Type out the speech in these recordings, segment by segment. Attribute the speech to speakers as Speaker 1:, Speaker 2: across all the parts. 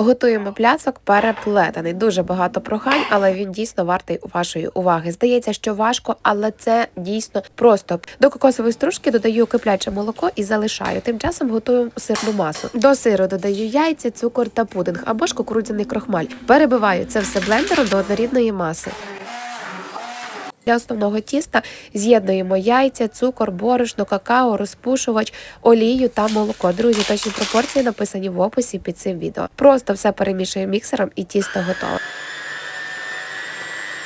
Speaker 1: Готуємо пляцок переплетений. Дуже багато прохань, але він дійсно вартий вашої уваги. Здається, що важко, але це дійсно просто. До кокосової стружки додаю кипляче молоко і залишаю. Тим часом готуємо сирну масу. До сиру додаю яйця, цукор та пудинг або ж кукурудзяний крохмаль. Перебиваю це все блендером до однорідної маси. Для основного тіста з'єднуємо яйця, цукор, борошно, какао, розпушувач, олію та молоко. Друзі, точні пропорції написані в описі під цим відео. Просто все перемішуємо міксером і тісто готове.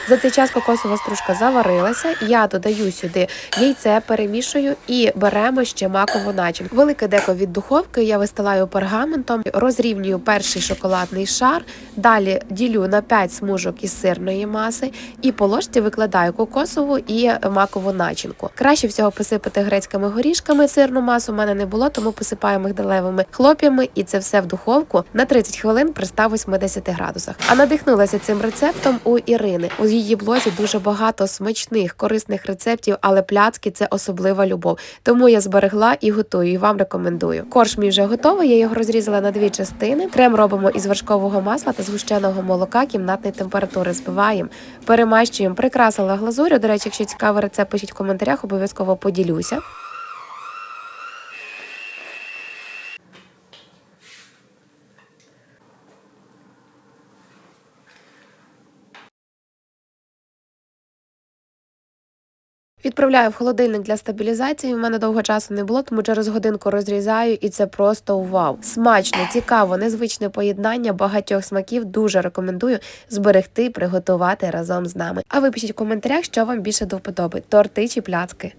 Speaker 1: За цей час кокосова стружка заварилася. Я додаю сюди яйце, перемішую і беремо ще макову начинку. Велике деко від духовки я вистилаю пергаментом, розрівнюю перший шоколадний шар. Далі ділю на 5 смужок із сирної маси і по ложці викладаю кокосову і макову начинку. Краще всього посипати грецькими горішками. Сирну масу в мене не було, тому посипаю мигдалевими хлоп'ями, і це все в духовку на 30 хвилин при 180 градусах. А надихнулася цим рецептом у Ірини. Її блозі дуже багато смачних, корисних рецептів, але пляцки це особлива любов. Тому я зберегла і готую, і вам рекомендую. Корж мій вже готовий. Я його розрізала на дві частини. Крем робимо із вершкового масла та згущеного молока кімнатної температури. Збиваємо, перемащуємо, прикрасила глазурю. До речі, якщо цікавий рецепт, пишіть в коментарях, обов'язково поділюся. Відправляю в холодильник для стабілізації. У мене довго часу не було, тому через годинку розрізаю, і це просто вау. Смачно, цікаво, незвичне поєднання багатьох смаків. Дуже рекомендую зберегти, приготувати разом з нами. А ви пишіть в коментарях, що вам більше до вподоби: торти чи пляцки.